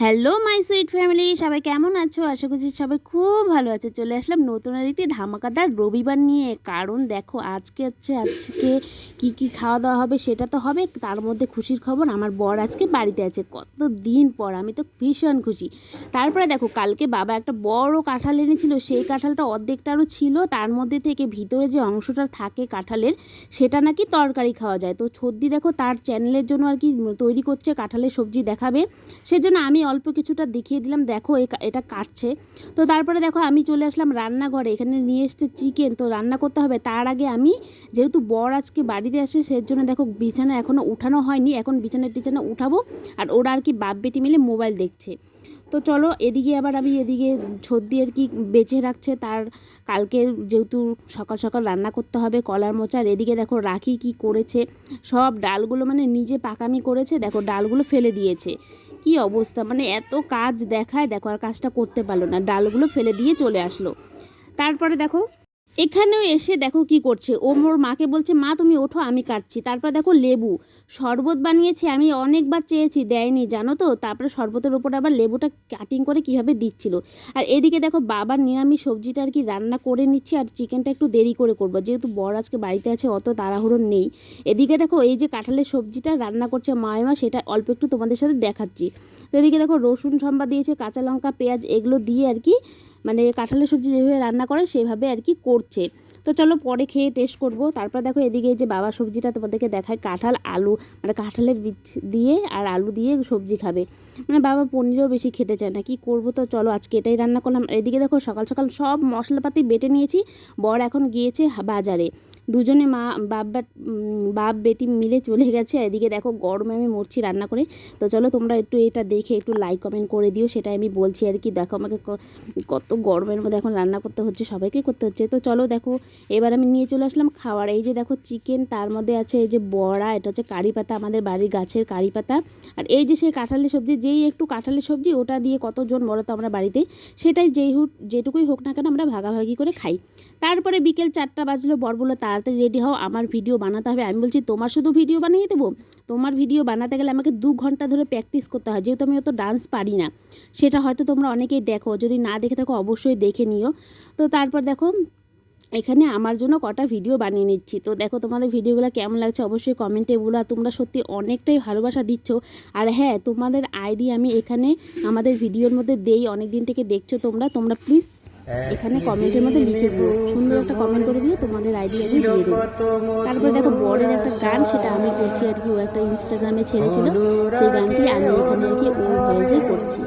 Hello my sweet family সবাই কেমন আছো? আশা করছি সবাই খুব ভালো আছে। চলে আসলাম নতুন আর একটি ধামাকাদার রবিবার নিয়ে। কারণ দেখো, আজকে হচ্ছে, আজকে কি কি খাওয়া দাওয়া হবে সেটা তো হবে। তার মধ্যে খুশির খবর, আমার বর আজকে বাড়িতে আছে। কত দিন পর, আমি তো ভীষণ খুশি। তারপরে দেখো, কালকে বাবা একটা বড় কাঁঠাল এনেছিল। সেই কাঁঠালটা অর্ধেকটারও ছিল। তার মধ্যে থেকে ভিতরে যে অংশটা থাকে কাঁঠালের, সেটা নাকি তরকারি খাওয়া যায়। তো সর্দি দেখো, তার চ্যানেলের জন্য আর কি তৈরি করছে, কাঁঠালের সবজি দেখাবে। সেজন্য আমি অল্প কিছুটা দেখিয়ে দিলাম, দেখো এটা কাটছে। তো তারপরে দেখো আমি চলে আসলাম রান্নাঘরে, এখানে নিয়ে এসছে চিকেন তো রান্না করতে হবে, তার আগে আমি যেহেতু বর আজকে বাড়িতে আসে সেই জন্য দেখো বিছানা এখনও উঠানো হয়নি, এখন বিছানা টিছানা উঠাবো, আর ওরা আর কি বাপ বেটি মিলে মোবাইল দেখছে। তো চলো, এদিকে আবার আমি এদিকে সর্দি আর কি বেঁচে রাখছে। তার কালকে যেহেতু সকাল সকাল রান্না করতে হবে কলার মোচার, এদিকে দেখো রাখি কি করেছে। সব ডালগুলো মানে নিজে পাকামি করেছে, দেখো ডালগুলো ফেলে দিয়েছে। কি অবস্থা মানে এত কাজ দেখায়, দেখো আর কাজটা করতে পারল না, ডালগুলো ফেলে দিয়ে চলে আসলো। তারপরে দেখো এখানেও এসে দেখো কি করছে। ও মোর মাকে বলছে, মা, তুমি ওঠো, আমি কাটছি। তারপর দেখো লেবু। শরবত বানিয়েছি, আমি অনেকবার চেয়েছি, দেয়নি, জানো তো? তারপরে শরবতের ওপর আবার লেবুটা কাটিং করে কীভাবে দিচ্ছিল। আর এদিকে দেখো বাবার নিরামিষ সবজিটা আর কি রান্না করে নিচ্ছি, আর চিকেনটা একটু দেরি করে করব। যেহেতু বর আজকে বাড়িতে আছে, অত তাড়াহুড়ো নেই। এদিকে দেখো এই যে কাঁঠালের সবজিটা রান্না করছে মায়মা সেটা অল্প একটু তোমাদের সাথে দেখাচ্ছি। তো এদিকে দেখো রসুন সম্বা দিয়েছে, কাঁচা লঙ্কা, পেঁয়াজ, এগুলো দিয়ে আর কি মানে কাঁঠালের সবজি যেভাবে রান্না করে সেভাবে আর কি করছে। তো চলো পরে খেয়ে টেস্ট করব। তারপর দেখো এদিকে যে বাবা সবজিটা তোমাদেরকে দেখায়, কাঁঠাল, আলু। মানে কাঁঠালের বীজ দিয়ে আর আলু দিয়ে সবজি খাবে। মানে বাবা পনিরও বেশি খেতে চায় না। কি করব তো? চলো আজকে এটাই রান্না করলাম। এদিকে দেখো সকাল সকাল সব মশলাপাতি বেটে নিয়েছি। বর এখন গিয়েছে বাজারে। দুজনে মা বাপ বাপ, বেটি মিলে চলে গেছে। এদিকে দেখো গরমে আমি মরছি রান্না করে। তো চলো তোমরা একটু এটা দেখে একটু লাইক কমেন্ট করে দিও। সেটাই আমি বলছি আর কি। দেখো আমাকে কত গরমের মধ্যে এখন রান্না করতে হচ্ছে, সবাইকে করতে হচ্ছে। তো চলো দেখো, এবার আমি নিয়ে চলে আসলাম খাওয়ার। এই যে দেখো চিকেন তার মধ্যে আছে এই যে বড়া, এটা হচ্ছে কারি পাতা, আমাদের বাড়ির গাছের কারি পাতা। আর এই যে সেই কাঁঠালের সবজি যেই একটু কাঁঠালের সবজি, ওটা দিয়ে কতজন বড় তো আমরা বাড়িতে? সেটাই যেই হোক, যেটুকুই হোক না কেন আমরা ভাগাভাগি করে খাই। তারপরে বিকেল চারটা বাজলো, বর বলল, তাড়াতাড়ি রেডি হও, আমার ভিডিও বানাতে হবে। আমি বলছি, তোমার শুধু ভিডিও বানিয়ে দেবো? তোমার ভিডিও বানাতে গেলে আমাকে দু ঘণ্টা ধরে প্র্যাকটিস করতে হয়, যেহেতু আমি অত ডান্স পারি না। সেটা হয়তো তোমরা অনেকেই দেখো, যদি না দেখে থাকো, অবশ্যই দেখে নিও। তো তারপর দেখো এখানে আমার জন্য কটা ভিডিও বানিয়ে নিচ্ছি। তো দেখো তোমাদের ভিডিওগুলো কেমন লাগছে অবশ্যই কমেন্টে বলো। আর তোমরা সত্যি অনেকটাই ভালোবাসা দিচ্ছ। আর হ্যাঁ তোমাদের আইডি আমি এখানে আমাদের ভিডিওর মধ্যে দেই। অনেক দিন থেকে দেখছ তোমরা। তোমরা প্লিজ এখানে কমেন্টের মধ্যে লিখে দিও। সুন্দর একটা কমেন্ট করে দিও। তোমাদের আইডি আমি দিয়ে দেবো। তারপরে দেখো বরের একটা গান, সেটা আমি করছি আর কি। ও একটা ইনস্টাগ্রামে ছেড়েছিল। সেই গানটি আমি এখানে আর কি ওর ভয়েসে করছি।